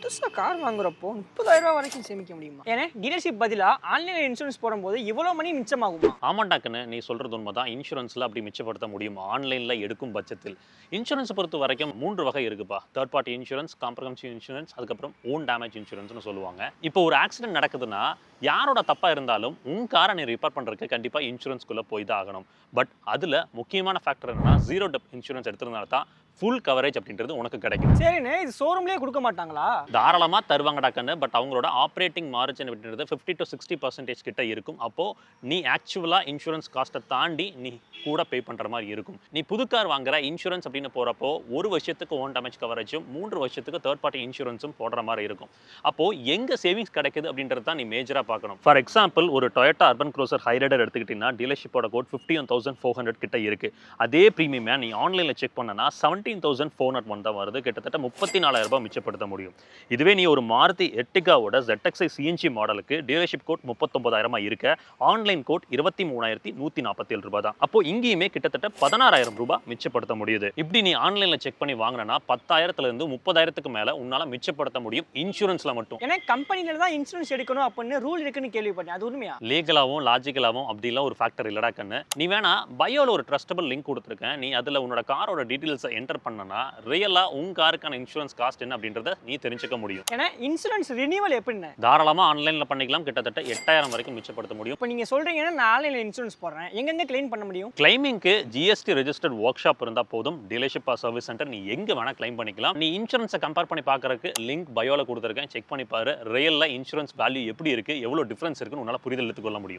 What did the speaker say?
புதுசாக கார் வாங்குறப்போ முப்பதாயிரம் ரூபாய் வரைக்கும் சேமிக்க முடியுமா? ஏன்னா டீலர்ஷிப் பதிலாக ஆன்லைனில் இன்சூரன்ஸ் போடும்போது இவ்வளோ மணி மிச்சமாகுமா? ஆமாண்டாக்குன்னு நீ சொல்கிறது உண்மை தான் இன்சூரன்ஸில் அப்படி மிச்சப்படுத்த முடியும்? ஆன்லைனில் எடுக்கும் பட்சத்தில். இன்சூரன்ஸ் பொறுத்த வரைக்கும் மூன்று வகை இருக்குப்பா. Third party insurance comprehensive insurance அதுக்கப்புறம் ஓன் டேமேஜ் இன்சூரன்ஸ்னு சொல்லுவாங்க. இப்போ ஒரு ஆக்சிடென்ட் நடக்குதுன்னா யாரோட தப்பாக இருந்தாலும் உன் காரை நீ ரிப்பேர் பண்ணுறதுக்கு கண்டிப்பாக இன்சூரன்ஸ்குள்ளே போய் தான் ஆகணும். பட் அதில் முக்கியமான ஃபேக்டர் என்னன்னா ஜீரோ டெப் இன்சூரன்ஸ் எடுத்திருந்தால தான் ஃபுல் கவரேஜ் அப்படின்றது உனக்கு கிடைக்கும். சரிண்ணே இது ஷோரூம்லேயே கொடுக்க மாட்டாங்களா தாராளமாக தருவாங்கடா கண்ணு பட் அவங்களோட ஆப்ரேட்டிங் மார்ஜின் அப்படின்றது ஃபிஃப்டி டு சிக்ஸ்டி பர்சன்டேஜ் கிட்ட இருக்கும். அப்போது நீ ஆக்சுவலாக இன்சூரன்ஸ் காஸ்ட்டை தாண்டி நீ கூட பே பண்ணுற மாதிரி இருக்கும். நீ புது கார் வாங்குற இன்சூரன்ஸ் அப்படின்னு போகிறப்போ ஒரு வருஷத்துக்கு ஓன் டேமேஜ் கவரேஜும் மூன்று வருஷத்துக்கு தேர்ட் பார்ட்டி இன்சூரன்ஸும் போடுற மாதிரி இருக்கும். அப்போது எங்கே சேவிங்ஸ் கிடைக்குது அப்படின்றது தான் நீ மேஜராக பார்க்கணும். ஃபார் எக்ஸாம்பிள் ஒரு டொயோட்டா அர்பன் க்ரோசர் ஹைரைடர் எடுத்துக்கிட்டிங்கன்னா டீலர்ஷிப்போட quote fifty one thousand four hundred கிட்ட இருக்குது அதே ப்ரீமியமே நீ ஆன்லைனில் செக் பண்ணனா seventeen thousand four nought one தான் வருது. கிட்டத்தட்ட முப்பத்தி நாலாயிரம் ரூபாய் மிச்சப்படுத்த முடியும். இதுவே நீ ஒரு மாருதி எட்டிகாவோட ZXi சிஎன்ஜி மாடலுக்கு டீலர்ஷிப் கோட் முப்பத்தொன்பதாயிரமா இருக்க. ஆன்லைன் கோட் இருபத்தி மூணாயிரத்தி நூற்றி நாற்பத்தி ஏழு ரூபாய் தான். அப்போ இங்கேயுமே கிட்டத்தட்ட பதினாறாயிரம் ரூபாய் மிச்சப்படுத்த முடியுது. இப்படி நீ ஆன்லைனில் செக் பண்ணி வாங்கினா பத்தாயிரத்துல இருந்து முப்பதாயிரத்துக்கு மேலே உன்னால மிச்சப்படுத்த முடியும் இன்சூரன்ஸ்ல மட்டும். ஏன்னா கம்பெனியில் தான் இன்சூரன்ஸ் எடுக்கணும் அப்படின்னு ரூல் இருக்குன்னு கேள்விப்பட்டேன். அது உண்மையா? லீகலாகவும் லாஜிக்கலாகவும் அப்படிலாம் ஒரு ஃபேக்டர் இல்லடா கண்ணு. நீ வேணா பயோல ஒரு ட்ரஸ்டபிள் லிங்க் கொடுத்துருக்கேன். நீ அதில் உன்னோட காரோட டீட்டெயில்ஸை என்டர் பண்ணனா ரியலாக உன் காருக்கான இன்சூரன்ஸ் காஸ்ட் என்ன அப்படின்றத நீ தெரிஞ்சுக்க முடியும். ஏன்னா இன்சூரன்ஸ் ரினிவல் எப்படின்னு தாராளமாக ஆன்லைனில் பண்ணிக்கலாம். கிட்டத்தட்ட எட்டாயிரம் வரைக்கும் மிச்சப்படுத்த முடியும். இப்போ நீங்கள் சொல்கிறீங்கன்னா நான் ஆன்லைனில் இன்சூரன்ஸ் போடுறேன். எங்கெங்கே க்ளைம் பண்ண முடியும்? கிளைமிங்க்கு ஜிஎஸ்டி ரெஜிஸ்டர்ட் ஒர்க் ஷாப் இருந்தால் போதும். டீலர்ஷிப் சர்வீஸ் சென்டர் நீ எங்கே வேணால் கிளைம் பண்ணிக்கலாம். நீ இன்சூரன்ஸை கம்பேர் பண்ணி பார்க்கறதுக்கு லிங்க் பயோல கொடுத்துருக்கேன். செக் பண்ணி பாரு. ரியலில் இன்சூரன்ஸ் வேல்யூ எப்படி இருக்குது எவ்வளோ டிஃப்ரென்ஸ் இருக்குன்னு உன்னால் புரிதல் எடுத்துக்கொள்ள முடியும்.